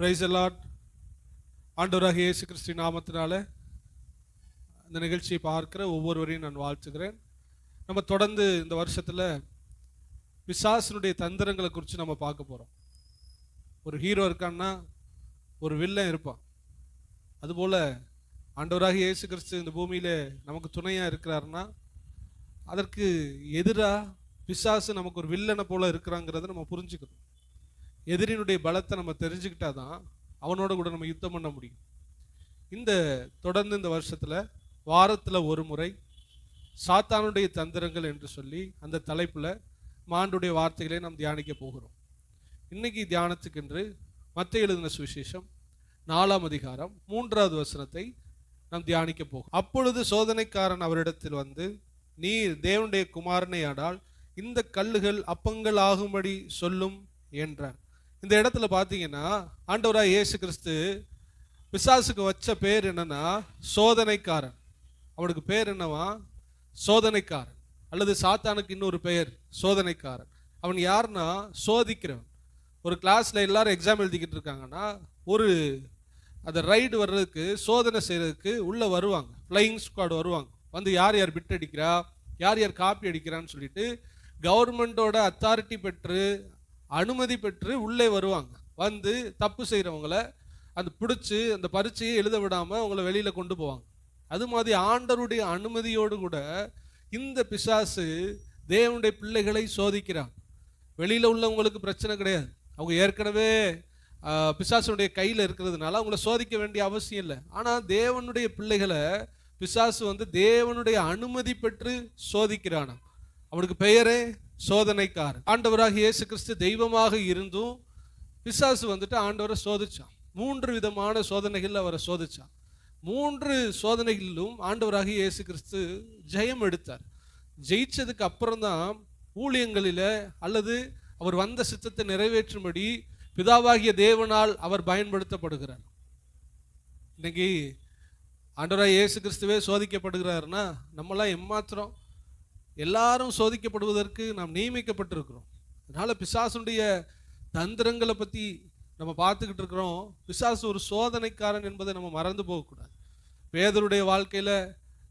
Price எல்லாம் ஆண்டவராக இயேசு கிறிஸ்து நாமத்தினால இந்த நிகழ்ச்சியை பார்க்கிற ஒவ்வொருவரையும் நான் வாழ்த்துக்கிறேன் நம்ம தொடர்ந்து இந்த வருஷத்தில் பிசாசனுடைய தந்திரங்களை குறித்து நம்ம பார்க்க போகிறோம் ஒரு ஹீரோ இருக்கான்னா ஒரு வில்லன் இருப்பான். அதுபோல் ஆண்டவராக இயேசு கிறிஸ்து இந்த பூமியில் நமக்கு துணையாக இருக்கிறாருன்னா அதற்கு எதிராக பிசாசு நமக்கு ஒரு வில்லனை போல் இருக்கிறாங்கிறத நம்ம புரிஞ்சுக்கணும். எதிரினுடைய பலத்தை நம்ம தெரிஞ்சுக்கிட்டா தான் அவனோட கூட நம்ம யுத்தம் பண்ண முடியும். இந்த தொடர்ந்து இந்த வருஷத்தில் வாரத்தில் ஒரு முறை சாத்தானுடைய தந்திரங்கள் என்று சொல்லி அந்த தலைப்பில் மாண்டுடைய வார்த்தைகளை நாம் தியானிக்க போகிறோம். இன்னைக்கு தியானத்துக்கென்று மத்திய எழுதின சுவிசேஷம் நாலாம் அதிகாரம் மூன்றாவது வசனத்தை நாம் தியானிக்க போகும் அப்பொழுது சோதனைக்காரன் அவரிடத்தில் வந்து நீர் தேவனுடைய குமாரனை ஆடால் இந்த கல்லுகள் அப்பங்கள் ஆகும்படி சொல்லும் என்றான். இந்த இடத்துல பார்த்தீங்கன்னா ஆண்டவராக இயேசு கிறிஸ்து பிசாசுக்கு வச்ச பேர் என்னன்னா சோதனைக்காரன். அவனுக்கு பேர் என்னவா? சோதனைக்காரன். அல்லது சாத்தானுக்கு இன்னொரு பெயர் சோதனைக்காரன். அவன் யாருன்னா சோதிக்கிறவன். ஒரு கிளாஸில் எல்லாரும் எக்ஸாம் எழுதிக்கிட்டு இருக்காங்கன்னா ஒரு அந்த ரைடு வர்றதுக்கு சோதனை செய்கிறதுக்கு உள்ளே வருவாங்க. ஃப்ளையிங் ஸ்குவாட் வருவாங்க. வந்து யார் யார் பிட் அடிக்கிறா? யார் யார் காப்பி அடிக்கிறான்னு சொல்லிட்டு கவர்மெண்ட்டோட அத்தாரிட்டி பெற்று அனுமதி பெற்று உள்ளே வருவாங்க. வந்து தப்பு செய்கிறவங்கள அந்த பிடிச்சி அந்த பரீட்சையை எழுத விடாமல் அவங்கள வெளியில் கொண்டு போவாங்க. அது மாதிரி ஆண்டருடைய அனுமதியோடு கூட இந்த பிசாசு தேவனுடைய பிள்ளைகளை சோதிக்கிறான். வெளியில் உள்ளவங்களுக்கு பிரச்சனை கிடையாது. அவங்க ஏற்கனவே பிசாசுடைய கையில் இருக்கிறதுனால அவங்கள சோதிக்க வேண்டிய அவசியம் இல்லை. ஆனால் தேவனுடைய பிள்ளைகளை பிசாசு வந்து தேவனுடைய அனுமதி பெற்று சோதிக்கிறானா? அவனுக்கு பெயரே சோதனைக்காரன். ஆண்டவராக இயேசு கிறிஸ்து தெய்வமாக இருந்தும் பிசாசு வந்துட்டு ஆண்டவரை சோதிச்சான். மூன்று விதமான சோதனைகள் அவரை சோதிச்சான். மூன்று சோதனைகளிலும் ஆண்டவராக இயேசு கிறிஸ்து ஜெயம் எடுத்தார். ஜெயிச்சதுக்கு அப்புறம்தான் ஊழியங்களில் அல்லது அவர் வந்த சித்தத்தை நிறைவேற்றும்படி பிதாவாகிய தேவனால் அவர் பயன்படுத்தப்படுகிறார். இன்னைக்கு ஆண்டவராக இயேசு கிறிஸ்துவே சோதிக்கப்படுகிறாருன்னா நம்மளாம் எம்மாத்திரம் எல்லாரும் சோதிக்கப்படுவதற்கு நாம் நியமிக்கப்பட்டிருக்கிறோம். அதனால் பிசாசுடைய தந்திரங்களை பற்றி நம்ம பார்த்துக்கிட்டு இருக்கிறோம். பிசாசு ஒரு சோதனைக்காரன் என்பதை நம்ம மறந்து போகக்கூடாது. பேதருடைய வாழ்க்கையில்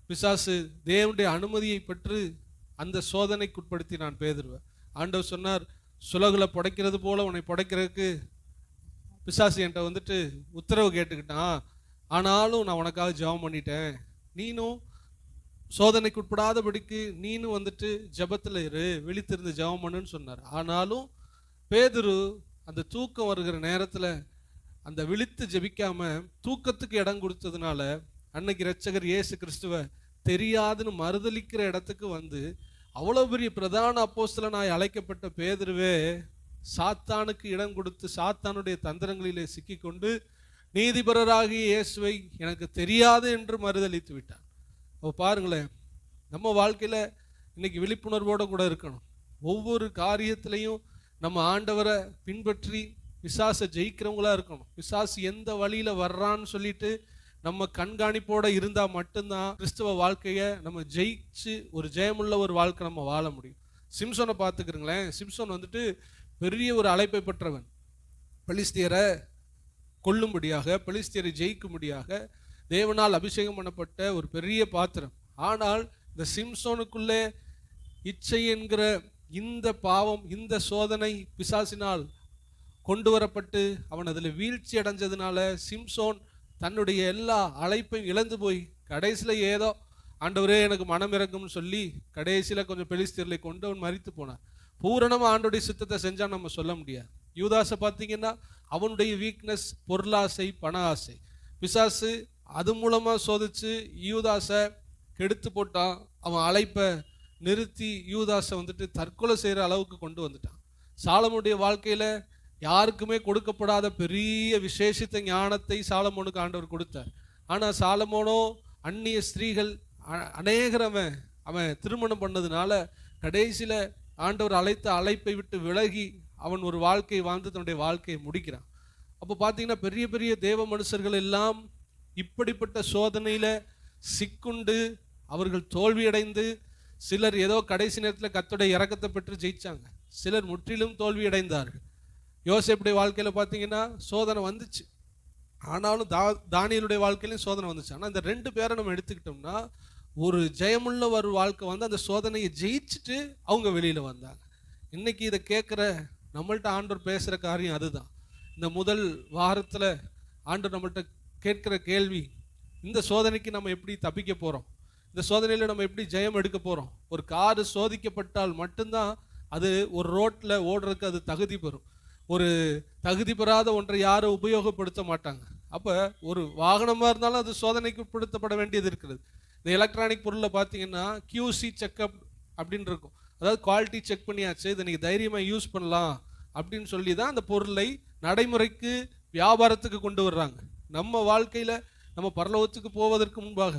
பிசாசு தேவனுடைய அனுமதியை பெற்று அந்த சோதனைக்குட்படுத்தி நான் பேதருவேன் ஆண்டவர் சொன்னார் சுலகில் புடைக்கிறது போல் உன்னை புடைக்கிறதுக்கு பிசாசு என்கிட்ட வந்துட்டு உத்தரவு கேட்டுக்கிட்டான். ஆனாலும் நான் உனக்காக ஜெபம் பண்ணிட்டேன். நீனும் சோதனைக்கு உட்படாதபடிக்கு நீனும் வந்துட்டு ஜெபத்தில் இரு விழித்திருந்து ஜபம் பண்ணுன்னு சொன்னார். ஆனாலும் பேதுரு அந்த தூக்கம் வருகிற நேரத்தில் அந்த விழித்து ஜபிக்காம தூக்கத்துக்கு இடம் கொடுத்ததுனால அன்னைக்கு ரட்சகர் இயேசு கிறிஸ்துவ தெரியாதுன்னு மறுதளிக்கிற இடத்துக்கு வந்து அவ்வளோ பெரிய பிரதான அப்போஸ்தலனாய் அழைக்கப்பட்ட பேதுருவே சாத்தானுக்கு இடம் கொடுத்து சாத்தானுடைய தந்திரங்களிலே சிக்கிக்கொண்டு நீதிபரராகிய இயேசுவை எனக்கு தெரியாது என்று மறுதளித்து விட்டான் அப்போ பாருங்களேன் நம்ம வாழ்க்கையில் இன்றைக்கி விழிப்புணர்வோடு கூட இருக்கணும். ஒவ்வொரு காரியத்திலையும் நம்ம ஆண்டவரை பின்பற்றி விசாசை ஜெயிக்கிறவங்களா இருக்கணும். விசாசு எந்த வழியில் வர்றான்னு சொல்லிட்டு நம்ம கண்காணிப்போடு இருந்தால் மட்டும்தான் கிறிஸ்தவ வாழ்க்கையை நம்ம ஜெயிச்சு ஒரு ஜெயமுள்ள ஒரு வாழ்க்கை நம்ம வாழ முடியும். சிம்சோனை பார்த்துக்கிறங்களேன். சிம்சோன் வந்துட்டு பெரிய ஒரு அழைப்பை பெற்றவன். பெலிஸ்தியரை கொல்லும்படியாக பெலிஸ்தியரை ஜெயிக்கும்படியாக தேவனால் அபிஷேகம் பண்ணப்பட்ட ஒரு பெரிய பாத்திரம். ஆனால் இந்த சிம்சோனுக்குள்ளே இச்சை என்கிற இந்த பாவம் இந்த சோதனை பிசாசினால் கொண்டு வரப்பட்டு அவன் அதில் வீழ்ச்சி அடைஞ்சதுனால சிம்சோன் தன்னுடைய எல்லா அழைப்பையும் இழந்து போய் கடைசியில் ஏதோ ஆண்டவரே எனக்கு மனம் இறங்கும்னு சொல்லி கடைசியில் கொஞ்சம் பெலிஸ்தீர்களை கொண்டு அவன் மறித்து போனான். பூரணமாக ஆண்டுடைய சித்தத்தை செஞ்சால் நம்ம சொல்ல முடியாது. யூதாசை பார்த்தீங்கன்னா அவனுடைய வீக்னஸ் பொருளாசை பண ஆசை. பிசாசு அது மூலமாக சோதித்து யூதாஸை கெடுத்து போட்டான். அவன் அழைப்பை நிறுத்தி யூதாஸை வந்துட்டு தற்கொலை செய்கிற அளவுக்கு கொண்டு வந்துட்டான். சாலமுடைய வாழ்க்கையில் யாருக்குமே கொடுக்கப்படாத பெரிய விசேஷித்த ஞானத்தை சாலமோனுக்கு ஆண்டவர் கொடுத்தார். ஆனால் சாலமோனோ அந்நிய ஸ்திரீகள் அநேகரவன் அநேகர் அவன் அவன் திருமணம் பண்ணதுனால கடைசியில் ஆண்டவர் அழைத்த அழைப்பை விட்டு விலகி அவன் ஒரு வாழ்க்கையை வாழ்ந்து தன்னுடைய வாழ்க்கையை முடிக்கிறான். அப்போ பார்த்தீங்கன்னா பெரிய பெரிய தேவ மனுஷர்கள் எல்லாம் இப்படிப்பட்ட சோதனையில் சிக்குண்டு அவர்கள் தோல்வியடைந்து சிலர் ஏதோ கடைசி நேரத்தில் கத்துடைய இறக்கத்தை பெற்று ஜெயிச்சாங்க. சிலர் முற்றிலும் தோல்வியடைந்தார்கள். யோசிப்புடைய யோசேப்புடைய வாழ்க்கையில் பார்த்தீங்கன்னா சோதனை வந்துச்சு. ஆனாலும் தா தானியலுடைய வாழ்க்கையிலையும் சோதனை வந்துச்சு. ஆனால் இந்த ரெண்டு பேரை நம்ம எடுத்துக்கிட்டோம்னா ஒரு ஜெயமுள்ள ஒரு வாழ்க்கை வந்து அந்த சோதனையை ஜெயிச்சுட்டு அவங்க வெளியில் வந்தாங்க. இன்னைக்கு இதை கேட்குற நம்மள்ட்ட ஆண்டவர் பேசுகிற காரியம் அதுதான். இந்த முதல் வாரத்தில் ஆண்டவர் நம்மள்ட்ட கேட்குற கேள்வி இந்த சோதனைக்கு நம்ம எப்படி தப்பிக்க போகிறோம் இந்த சோதனையில் நம்ம எப்படி ஜெயம் எடுக்க போகிறோம் ஒரு காரு சோதிக்கப்பட்டால் மட்டும்தான் அது ஒரு ரோட்டில் ஓடுறதுக்கு அது தகுதி பெறும். ஒரு தகுதி பெறாத ஒன்றை யாரும் உபயோகப்படுத்த மாட்டாங்க. அப்போ ஒரு வாகனமாக இருந்தாலும் அது சோதனைக்கு உட்படுத்தப்பட வேண்டியது இருக்கிறது. இந்த எலக்ட்ரானிக் பொருளில் பார்த்தீங்கன்னா கியூசி செக்அப் அப்படின்னு இருக்கும். அதாவது குவாலிட்டி செக் பண்ணியாச்சு இதை நீங்கள் தைரியமாக யூஸ் பண்ணலாம் அப்படின்னு சொல்லி தான் அந்த பொருளை நடைமுறைக்கு வியாபாரத்துக்கு கொண்டு வர்றாங்க. நம்ம வாழ்க்கையில் நம்ம பரலோகத்துக்கு போவதற்கு முன்பாக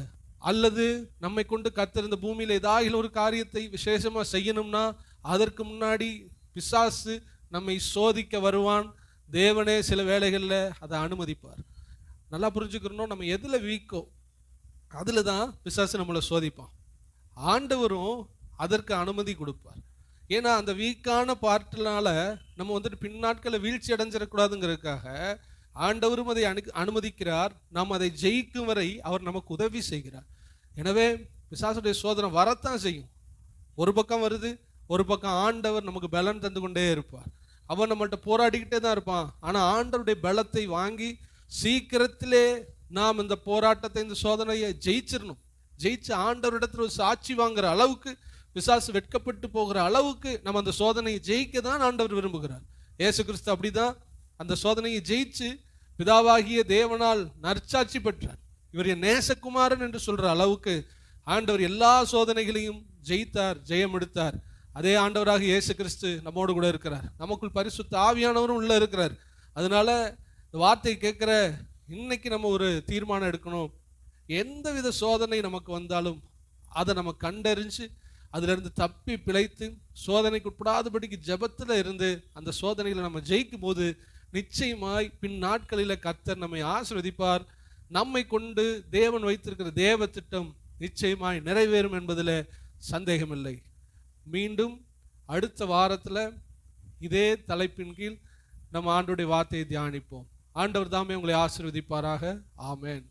அல்லது நம்மை கொண்டு கத்திருந்த பூமியில் ஏதாவது ஒரு காரியத்தை விசேஷமாக செய்யணும்னா அதற்கு முன்னாடி பிசாசு நம்மை சோதிக்க வருவான். தேவனே சில வேளைகளில் அதை அனுமதிப்பார். நல்லா புரிஞ்சுக்கிறணும் நம்ம எதில் வீக்கோ அதில் தான் பிசாசு நம்மளை சோதிப்பான். ஆண்டவரும் அதற்கு அனுமதி கொடுப்பார். ஏன்னா அந்த வீக்கான பார்ட்டினால நம்ம வந்துட்டு பின்னாட்களில் வீழ்ச்சி அடைஞ்சிடக்கூடாதுங்கிறதுக்காக ஆண்டவரும் அதை அனு அனுமதிக்கிறார். நாம் அதை ஜெயிக்கும் வரை அவர் நமக்கு உதவி செய்கிறார். எனவே பிசாசுடைய சோதனை வரத்தான் செய்யும். ஒரு பக்கம் வருது ஒரு பக்கம் ஆண்டவர் நமக்கு பலன் தந்து கொண்டே இருப்பார். அவன் நம்மள்கிட்ட போராடிக்கிட்டே தான் இருப்பான். ஆனால் ஆண்டவருடைய பலத்தை வாங்கி சீக்கிரத்திலே நாம் இந்த போராட்டத்தை இந்த சோதனையை ஜெயிச்சிடணும் ஜெயிச்சு ஆண்டவரிடத்தில் ஒரு சாட்சி வாங்குற அளவுக்கு பிசாசு வெட்கப்பட்டு போகிற அளவுக்கு நம்ம அந்த சோதனையை ஜெயிக்க தான் ஆண்டவர் விரும்புகிறார். ஏசு கிறிஸ்து அப்படிதான் அந்த சோதனையை ஜெயிச்சு பிதாவாகிய தேவனால் நற்சாட்சி பெற்றார். இவர் என் நேசகுமாரன் என்று சொல்ற அளவுக்கு ஆண்டவர் எல்லா சோதனைகளையும் ஜெயித்தார் ஜெயம் எடுத்தார். அதே ஆண்டவராக இயேசு கிறிஸ்து நம்மோடு கூட இருக்கிறார். நமக்குள் பரிசுத்த ஆவியானவரும் உள்ள இருக்கிறார். அதனால இந்த வார்த்தை கேட்குற இன்னைக்கு நம்ம ஒரு தீர்மானம் எடுக்கணும். எந்த வித சோதனை நமக்கு வந்தாலும் அதை நம்ம கண்டறிஞ்சு அதிலிருந்து தப்பி பிழைத்து சோதனைக்கு உட்படாதபடிக்கு ஜபத்தில் இருந்து அந்த சோதனைகளை நம்ம ஜெயிக்கும் போது நிச்சயமாய் பின் நாட்களில் கத்தர் நம்மை ஆசீர்வதிப்பார். நம்மை கொண்டு தேவன் வைத்திருக்கிற தேவ திட்டம் நிச்சயமாய் நிறைவேறும் என்பதில் சந்தேகமில்லை. மீண்டும் அடுத்த வாரத்தில் இதே தலைப்பின் கீழ் நம்ம ஆண்டுடைய வார்த்தையை தியானிப்போம். ஆண்டவர் தாமே உங்களை ஆசீர்வதிப்பாராக. ஆமேன்.